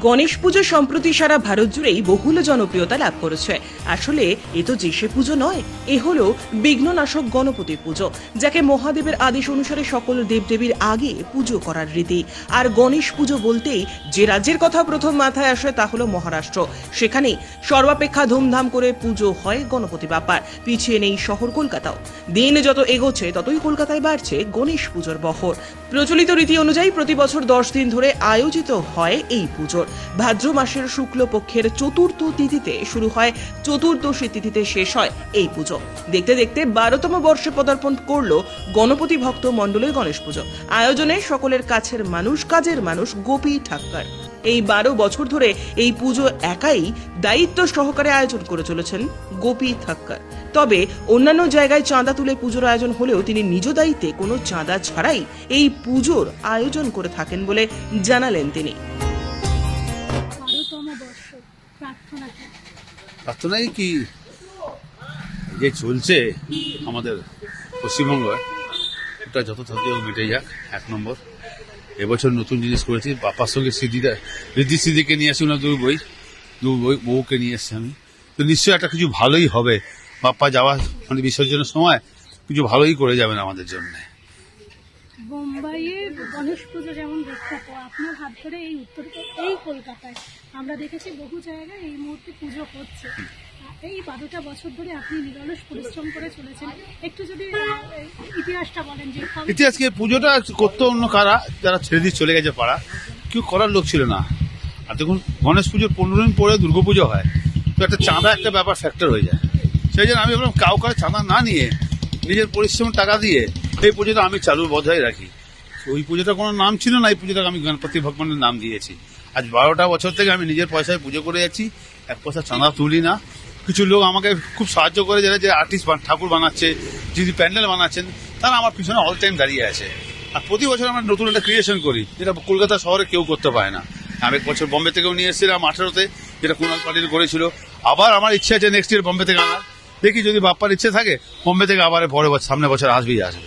গণেশ পুজো সম্প্রতি সারা ভারত জুড়েই বহুল জনপ্রিয়তা লাভ করেছে। আসলে, এ তো যেসে পুজো নয়, এ হলো বিঘ্ননাশক গণপতি পুজো, যাকে মহাদেবের আদেশ অনুসারে সকল দেবদেবীর আগে পুজো করার রীতি। আর গণেশ পুজো বলতেই যে রাজ্যের কথা প্রথম মাথায় আসে তা হলো মহারাষ্ট্র। সেখানে সর্বাপেক্ষা ধুমধাম করে পুজো হয় গণপতি বাপ্পার। পিছিয়ে নেই শহর কলকাতাও। দিন যত এগোচ্ছে, ততই কলকাতায় বাড়ছে গণেশ পুজোর বহর। প্রচলিত রীতি অনুযায়ী প্রতি বছর দশ দিন ধরে আয়োজিত হয় এই পুজোর। ভাদ্র মাসের শুক্লপক্ষের চতুর্থ তিথিতে শুরু হয়, চতুর্দশী তিথিতে শেষ হয় এই পুজো। দেখতে দেখতে বারোতম বর্ষে পদার্পণ করল গণপতি ভক্ত মণ্ডলের গণেশ পুজো। আয়োজনে সকলের কাছের মানুষ, কাজের মানুষ, গোপী ঠাক্কর এই বারো বছর ধরে এই পুজো একাই দায়িত্ব সহকারে আয়োজন করে চলেছেন গোপী থাক্কার। তবে অন্যান্য জায়গায় চাঁদা তুলে পুজোর আয়োজন হলেও তিনি নিজ দায়িত্বে কোনো চাঁদা ছাড়াই এই পুজোর আয়োজন করে থাকেন বলে জানালেন তিনি? প্রার্থনাই কি যে চলছে আমাদের পশ্চিমবঙ্গ ওটা যত থাকতে মিটে যাক এক নম্বর। এবছর নতুন জিনিস করেছি। বাপার সঙ্গে সিদ্ধিটা, ঋদ্ধি সিদ্ধিকে নিয়ে আসি ওনার দু বই। দু বই, বউকে নিয়ে এসছি আমি। তো নিশ্চয়ই একটা কিছু ভালোই হবে। বাপ্পা যাওয়া মানে বিসর্জনের সময় কিছু ভালোই করে যাবেন আমাদের জন্য। বোম্বাইয়ে গণেশ পুজো যেমন বিখ্যাত আপনার হাত ধরে এই উত্তর, এই কলকাতায়। আমরা দেখেছি বহু জায়গায় এই মুহূর্তে পুজো হচ্ছে। এই বারোটা বছর ধরে আপনি নিরলস পরিশ্রম করে চলেছেন। একটু যদি ইতিহাসটা বলেন যে ইতিহাসকে, পুজোটা করতো অন্য কারা, যারা ছেড়ে দিয়ে চলে গেছে পাড়া, কেউ করার লোক ছিল না। আর দেখুন, গণেশ পুজোর পনেরো দিন পরে দুর্গাপুজো হয়, তো একটা চাঁদা একটা ব্যাপার ফ্যাক্টর হয়ে যায়। সেই জন্য আমি ভাবলাম, কাউ কারও চাঁদা না নিয়ে, নিজের পরিশ্রম টাকা দিয়ে, এই পুজোটা আমি চালু বজায় রাখি। ওই পুজোটা কোনো নাম ছিল না, এই পুজোটাকে আমি গণপতি ভগবানের নাম দিয়েছি। আজ বারোটা বছর থেকে আমি নিজের পয়সায় পুজো করে যাচ্ছি, এক পয়সা চাঁদা তুলি না। কিছু লোক আমাকে খুব সাহায্য করে, যারা যে আর্টিস্ট ঠাকুর বানাচ্ছে, যিনি প্যান্ডেল বানাচ্ছেন, তারা আমার পিছনে অল টাইম দাঁড়িয়ে আছে। আর প্রতি বছর আমরা নতুন একটা ক্রিয়েশন করি, যেটা কলকাতা শহরে কেউ করতে পারে না। আমি এক বছর বম্বে থেকেও নিয়ে এসেছিলাম আঠারোতে, যেটা কুণাল পাটিল করেছিল। আবার আমার ইচ্ছে আছে নেক্সট ইয়ার বম্বে থেকে আনার। দেখি যদি বাপ্পার ইচ্ছে থাকে, বম্বে থেকে আবার পরে সামনে বছর আসবেই আসবে।